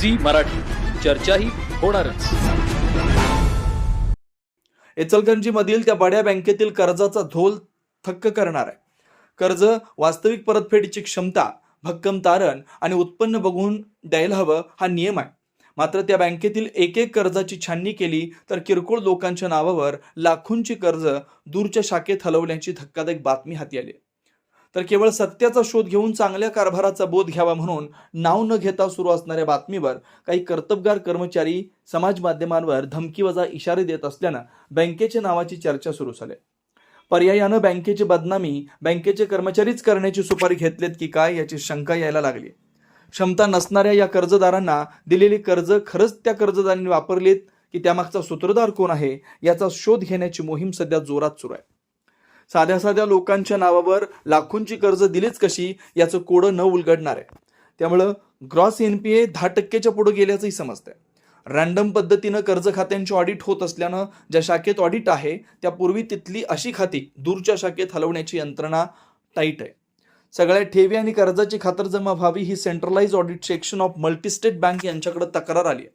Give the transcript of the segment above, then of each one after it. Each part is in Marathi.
झी मराठी. चर्चाही होणारच. इचलकरंजी मधील त्या बड्या बँकेतील कर्जाचा झोल थक्क करणार आहे. कर्ज वास्तविक परतफेडीची क्षमता भक्कम तारण आणि उत्पन्न बघून द्यायला हवं हा नियम आहे. मात्र त्या बँकेतील एक एक कर्जाची छाननी केली तर किरकोळ लोकांच्या नावावर लाखोंची कर्ज दूरच्या शाखेत हलवल्याची धक्कादायक बातमी हाती आली तर केवळ सत्याचा शोध घेऊन चांगल्या कारभाराचा बोध घ्यावा म्हणून नाव न घेता सुरू असणाऱ्या बातमीवर काही कर्तबगार कर्मचारी समाज माध्यमांवर धमकीवजा इशारे देत असल्यानं बँकेच्या नावाची चर्चा सुरू झाली. पर्यायानं बँकेची बदनामी बँकेचे कर्मचारीच करण्याची सुपारी घेतलेत की काय याची शंका यायला लागली. क्षमता नसणाऱ्या या कर्जदारांना दिलेली कर्ज खरंच त्या कर्जदारांनी वापरलीत की त्यामागचा सूत्रधार कोण आहे याचा शोध घेण्याची मोहीम सध्या जोरात सुरू आहे. साध्या साध्या लोकांच्या नावावर लाखोंची कर्ज दिलीच कशी याचं कोडं न उलगडणार. आहे त्यामुळं ग्रॉस एन पी ए दहा टक्क्याच्या पुढे गेल्याचंही समजतंय. रँडम पद्धतीनं कर्ज खात्यांची ऑडिट होत असल्यानं ज्या शाखेत ऑडिट आहे त्यापूर्वी तिथली अशी खाती दूरच्या शाखेत हलवण्याची यंत्रणा टाईट आहे. सगळ्या ठेवी आणि कर्जाची खातरजमा व्हावी ही centralise audit section of multistate bank यांच्याकडे तक्रार आली आहे.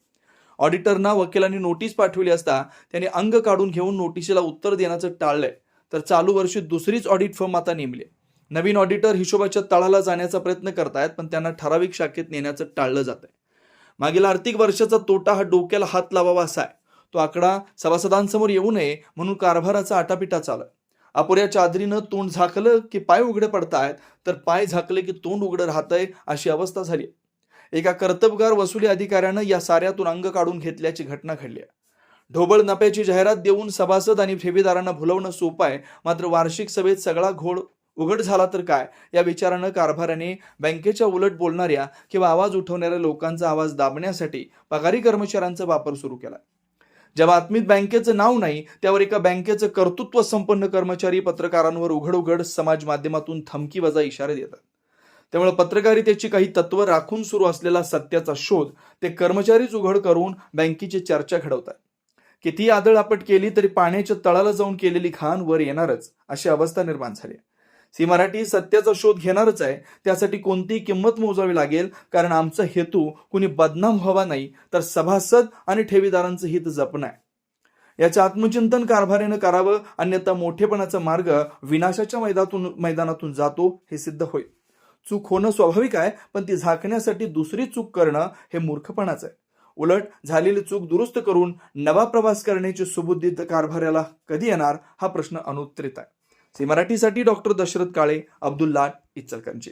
ऑडिटरना वकिलांनी नोटीस पाठवली असता त्यांनी अंग काढून घेऊन नोटिशीला उत्तर देण्याचं टाळलंय. तर चालू वर्षी दुसरीच ऑडिट फर्म आता नेमली नवीन ऑडिटर हिशोबाच्या तळाला जाण्याचा प्रयत्न करतायत पण त्यांना ठराविक शाखेत नेण्याचं टाळलं जात आहे मागील आर्थिक वर्षाचा तोटा हा डोक्याला हात लावावा असा आहे. तो आकडा सभासदांसमोर येऊ नये म्हणून कारभाराचा आटापिटा चालू आहे अपुऱ्या चादरीनं तोंड झाकलं की पाय उघडे पडतायत तर पाय झाकले की तोंड उघडं राहतंय अशी अवस्था झाली एका कर्तबगार वसुली अधिकाऱ्यानं या साऱ्यातून अंग काढून घेतल्याची घटना घडली आहे. ढोबळ नफ्याची जाहिरात देऊन सभासद आणि ठेवीदारांना भुलवणं सोपं आहे. मात्र वार्षिक सभेत सगळा घोळ उघड झाला तर काय? या विचारानं कारभाराने बँकेच्या उलट बोलणाऱ्या किंवा आवाज उठवणाऱ्या लोकांचा आवाज दाबण्यासाठी पगारी कर्मचाऱ्यांचा वापर सुरू केला. ज्या बातमीत बँकेचं नाव नाही त्यावर एका बँकेचं कर्तृत्व संपन्न कर्मचारी पत्रकारांवर उघड उघड समाज माध्यमातून थमकी वजा इशारे देतात. त्यामुळे पत्रकारितेची काही तत्व राखून सुरू असलेला सत्याचा शोध ते कर्मचारीच उघड करून बँकेची चर्चा घडवतात. किती आदळआपट केली तरी पाण्याच्या तळाला जाऊन केलेली खाण वर येणारच अशी अवस्था निर्माण झाली सी मराठी सत्याचा शोध घेणारच आहे त्यासाठी कोणतीही किंमत मोजावी लागेल कारण आमचा हेतू कुणी बदनाम व्हावा नाही तर सभासद आणि ठेवीदारांचं हित जपणं आहे. याच्या आत्मचिंतन कारभारीनं करावं अन्यथा मोठेपणाचा मार्ग विनाशाच्या मैदानातून मैदानातून जातो हे सिद्ध होईल. चूक होणं स्वाभाविक आहे पण ती झाकण्यासाठी दुसरी चूक करणं हे मूर्खपणाचं आहे. उलट झालेली चूक दुरुस्त करून नवा प्रवास करण्याची सुबुद्धी कारभाऱ्याला कधी येणार हा प्रश्न अनुत्तरित आहे. सी मराठीसाठी डॉक्टर दशरथ काळे अब्दुल्ला इचलकरंजी.